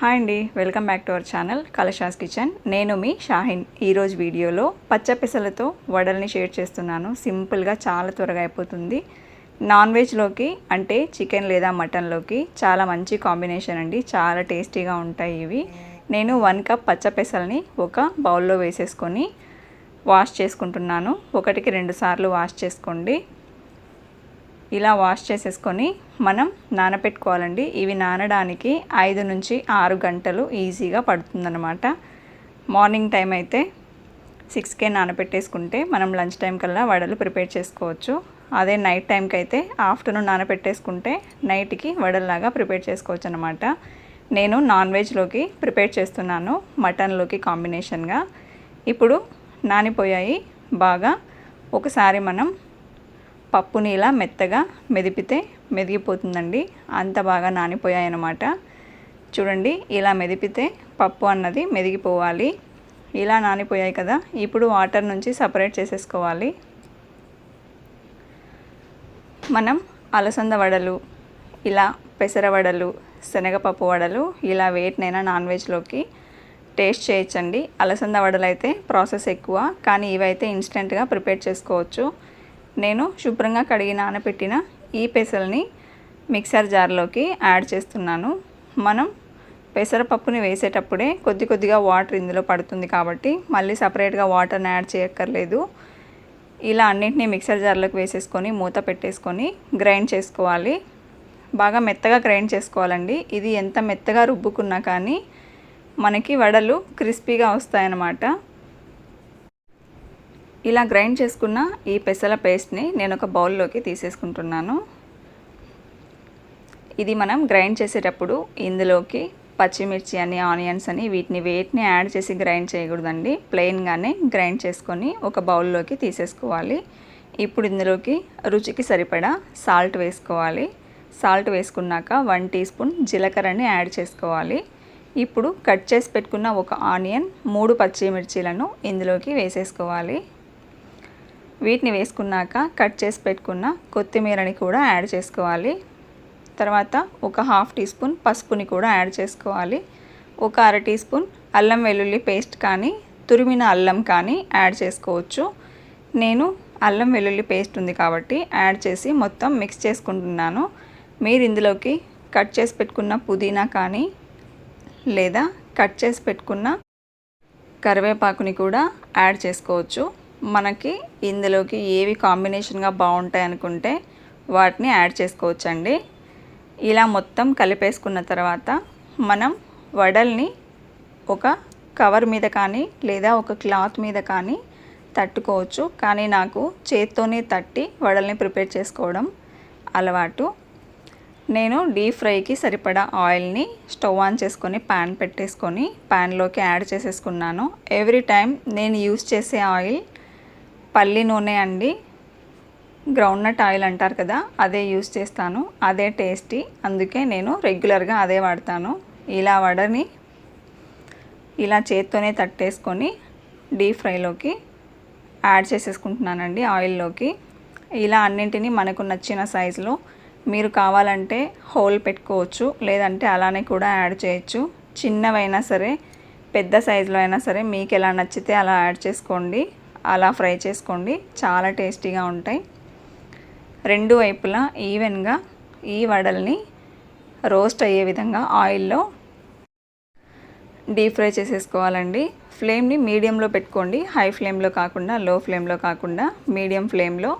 Hi అండి welcome back to our channel Kalasha's kitchen. నేను మీ షాహిన్. ఈరోజు వీడియోలో పచ్చ పెసలతో వడల్ని షేర్ చేస్తున్నాను. సింపుల్గా చాలా త్వరగా అయిపోతుంది. నాన్ వెజ్లోకి అంటే చికెన్ లేదా మటన్లోకి చాలా మంచి కాంబినేషన్ అండి. చాలా టేస్టీగా ఉంటాయి ఇవి. నేను వన్ కప్ పచ్చ పెసల్ని ఒక బౌల్లో వేసేసుకొని వాష్ చేసుకుంటున్నాను. ఒకటికి రెండు సార్లు వాష్ చేసుకోండి. ఇలా వాష్ చేసేసుకొని మనం నానపెట్టుకోవాలండి. ఇవి నానడానికి ఐదు నుంచి ఆరు గంటలు ఈజీగా పడుతుందన్నమాట. మార్నింగ్ టైం అయితే సిక్స్కే నానపెట్టేసుకుంటే మనం లంచ్ టైం కల్లా వడలు ప్రిపేర్ చేసుకోవచ్చు. అదే నైట్ టైంకి అయితే ఆఫ్టర్నూన్ నానపెట్టేసుకుంటే నైట్కి వడల్లాగా ప్రిపేర్ చేసుకోవచ్చు అనమాట నేను నాన్ వెజ్లోకి ప్రిపేర్ చేస్తున్నాను మటన్లోకి కాంబినేషన్గా. ఇప్పుడు నానిపోయాయి బాగా ఒకసారి మనం పప్పుని ఇలా మెత్తగా మెదిపితే మెదిగిపోతుందండి. అంత బాగా నానిపోయాయి అన్నమాట చూడండి ఇలా మెదిపితే పప్పు అన్నది మెదిగిపోవాలి. ఇలా నానిపోయాయి కదా ఇప్పుడు వాటర్ నుంచి సపరేట్ చేసేసుకోవాలి. మనం అలసంద వడలు ఇలా పెసర వడలు శనగపప్పు వడలు ఇలా వేటినైనా నాన్ వెజ్లోకి టేస్ట్ చేయొచ్చండి. అలసంద వడలు అయితే ప్రాసెస్ ఎక్కువ కానీ ఇవైతే ఇన్స్టెంట్గా ప్రిపేర్ చేసుకోవచ్చు. నేను శుభ్రంగా కడిగి నానబెట్టిన ఈ పెసల్ని మిక్సర్ జార్లోకి యాడ్ చేస్తున్నాను. మనం పెసరపప్పుని వేసేటప్పుడే కొద్ది కొద్దిగా వాటర్ ఇందులో పడుతుంది కాబట్టి మళ్ళీ సపరేట్గా వాటర్ని యాడ్ చేయక్కర్లేదు. ఇలా అన్నింటినీ మిక్సర్ జార్లోకి వేసేసుకొని మూత పెట్టేసుకొని గ్రైండ్ చేసుకోవాలి. బాగా మెత్తగా గ్రైండ్ చేసుకోవాలండి. ఇది ఎంత మెత్తగా రుబ్బుకున్నా కానీ మనకి వడలు క్రిస్పీగా వస్తాయన్నమాట. ఇలా గ్రైండ్ చేసుకున్న ఈ పెసల పేస్ట్ని నేను ఒక బౌల్లోకి తీసేసుకుంటున్నాను. ఇది మనం గ్రైండ్ చేసేటప్పుడు ఇందులోకి పచ్చిమిర్చి అని ఆనియన్స్ అని వీటిని వేటిని యాడ్ చేసి గ్రైండ్ చేయకూడదండి. ప్లెయిన్గానే గ్రైండ్ చేసుకొని ఒక బౌల్లోకి తీసేసుకోవాలి. ఇప్పుడు ఇందులోకి రుచికి సరిపడా సాల్ట్ వేసుకోవాలి. సాల్ట్ వేసుకున్నాక వన్ టీ స్పూన్ జీలకర్రని యాడ్ చేసుకోవాలి. ఇప్పుడు కట్ చేసి పెట్టుకున్న ఒక ఆనియన్ మూడు పచ్చిమిర్చీలను ఇందులోకి వేసేసుకోవాలి. వీటిని వేసుకున్నాక కట్ చేసి పెట్టుకున్న కొత్తిమీరని కూడా యాడ్ చేసుకోవాలి. తర్వాత ఒక హాఫ్ టీ స్పూన్ పసుపుని కూడా యాడ్ చేసుకోవాలి. ఒక అర టీ స్పూన్ అల్లం వెల్లుల్లి పేస్ట్ కానీ తురిమిన అల్లం కానీ యాడ్ చేసుకోవచ్చు. నేను అల్లం వెల్లుల్లి పేస్ట్ ఉంది కాబట్టి యాడ్ చేసి మొత్తం మిక్స్ చేసుకుంటున్నాను. మీరు ఇందులోకి కట్ చేసి పెట్టుకున్న పుదీనా కానీ లేదా కట్ చేసి పెట్టుకున్న కరివేపాకుని కూడా యాడ్ చేసుకోవచ్చు. మనకి ఇందులోకి ఏవి కాంబినేషన్గా బాగుంటాయి అనుకుంటే వాటిని యాడ్ చేసుకోవచ్చండి. ఇలా మొత్తం కలిపేసుకున్న తర్వాత మనం వడల్ని ఒక కవర్ మీద కానీ లేదా ఒక క్లాత్ మీద కానీ తట్టుకోవచ్చు. కానీ నాకు చేత్తోనే తట్టి వడల్ని ప్రిపేర్ చేసుకోవడం అలవాటు. నేను డీప్ ఫ్రైకి సరిపడా ఆయిల్ని స్టవ్ ఆన్ చేసుకొని ప్యాన్ పెట్టేసుకొని ప్యాన్లోకి యాడ్ చేసేసుకున్నాను. ఎవ్రీ టైం నేను యూస్ చేసే ఆయిల్ పల్లి నూనె అండి. గ్రౌండ్నట్ ఆయిల్ అంటారు కదా అదే యూస్ చేస్తాను. అదే టేస్టీ అందుకే నేను రెగ్యులర్గా అదే వాడతాను. ఇలా వడని ఇలా చేత్తోనే తట్టేసుకొని డీప్ ఫ్రైలోకి యాడ్ చేసేసుకుంటున్నానండి ఆయిల్లోకి ఇలా అన్నింటినీ మనకు నచ్చిన సైజులో మీరు కావాలంటే హోల్ పెట్టుకోవచ్చు లేదంటే అలానే కూడా యాడ్ చేయొచ్చు. చిన్నవైనా సరే పెద్ద సైజులో అయినా సరే మీకు ఎలా నచ్చితే అలా యాడ్ చేసుకోండి. అలా ఫ్రై చేసుకోండి. చాలా టేస్టీగా ఉంటాయి. రెండు వైపులా ఈవెన్గా ఈ వడల్ని రోస్ట్ అయ్యే విధంగా ఆయిల్లో డీప్ ఫ్రై చేసేసుకోవాలండి. ఫ్లేమ్ని మీడియంలో పెట్టుకోండి. హై ఫ్లేమ్లో కాకుండా లో ఫ్లేమ్లో కాకుండా మీడియం ఫ్లేమ్లో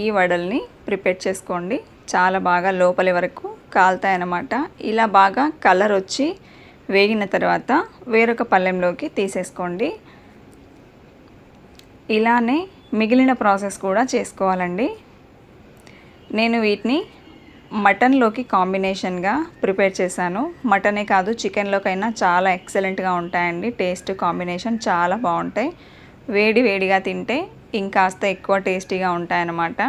ఈ వడల్ని ప్రిపేర్ చేసుకోండి. చాలా బాగా లోపలి వరకు కాలుతాయన్నమాట. ఇలా బాగా కలర్ వచ్చి వేగిన తర్వాత వేరొక పళ్ళెంలోకి తీసేసుకోండి. ఇలానే మిగిలిన ప్రాసెస్ కూడా చేసుకోవాలండి. నేను వీటిని మటన్లోకి కాంబినేషన్గా ప్రిపేర్ చేశాను. మటనే కాదు చికెన్లోకైనా చాలా ఎక్సలెంట్గా ఉంటాయండి. టేస్ట్ కాంబినేషన్ చాలా బాగుంటాయి. వేడి వేడిగా తింటే ఇంకాస్త ఎక్కువ టేస్టీగా ఉంటాయన్నమాట.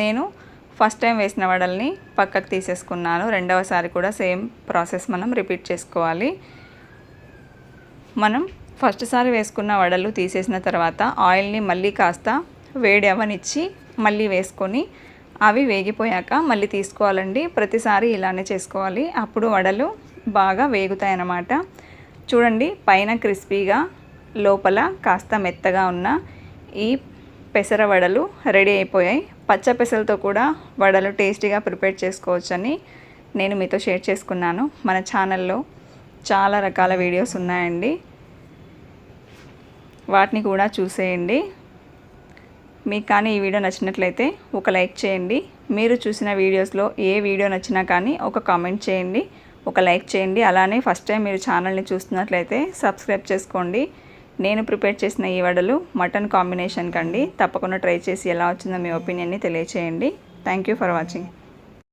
నేను ఫస్ట్ టైం వేసిన వడల్ని పక్కకు తీసేసుకున్నాను. రెండవసారి కూడా సేమ్ ప్రాసెస్ మనం రిపీట్ చేసుకోవాలి. మనం ఫస్ట్ సారి వేసుకున్న వడలు తీసేసిన తర్వాత ఆయిల్ని మళ్ళీ కాస్త వేడి అవనిచ్చి మళ్ళీ వేసుకొని అవి వేగిపోయాక మళ్ళీ తీసుకోవాలండి. ప్రతిసారి ఇలానే చేసుకోవాలి. అప్పుడు వడలు బాగా వేగుతాయి అన్నమాట చూడండి పైన క్రిస్పీగా లోపల కాస్త మెత్తగా ఉన్న ఈ పెసర వడలు రెడీ అయిపోయాయి. పచ్చ పెసలతో కూడా వడలు టేస్టీగా ప్రిపేర్ చేసుకోవచ్చని నేను మీతో షేర్ చేసుకున్నాను. మన ఛానల్లో చాలా రకాల వీడియోస్ ఉన్నాయండి. వాటిని కూడా చూసేయండి. మీకు కానీ ఈ వీడియో నచ్చినట్లయితే ఒక లైక్ చేయండి. మీరు చూసిన వీడియోస్లో ఏ వీడియో నచ్చినా కానీ ఒక కామెంట్ చేయండి. ఒక లైక్ చేయండి. అలానే ఫస్ట్ టైం మీరు ఛానల్ని చూస్తున్నట్లయితే సబ్స్క్రైబ్ చేసుకోండి. నేను ప్రిపేర్ చేసిన ఈ వడలు మటన్ కాంబినేషన్ కండి. తప్పకుండా ట్రై చేసి ఎలా వచ్చిందో మీ ఒపీనియన్ని తెలియచేయండి. Thank you for watching.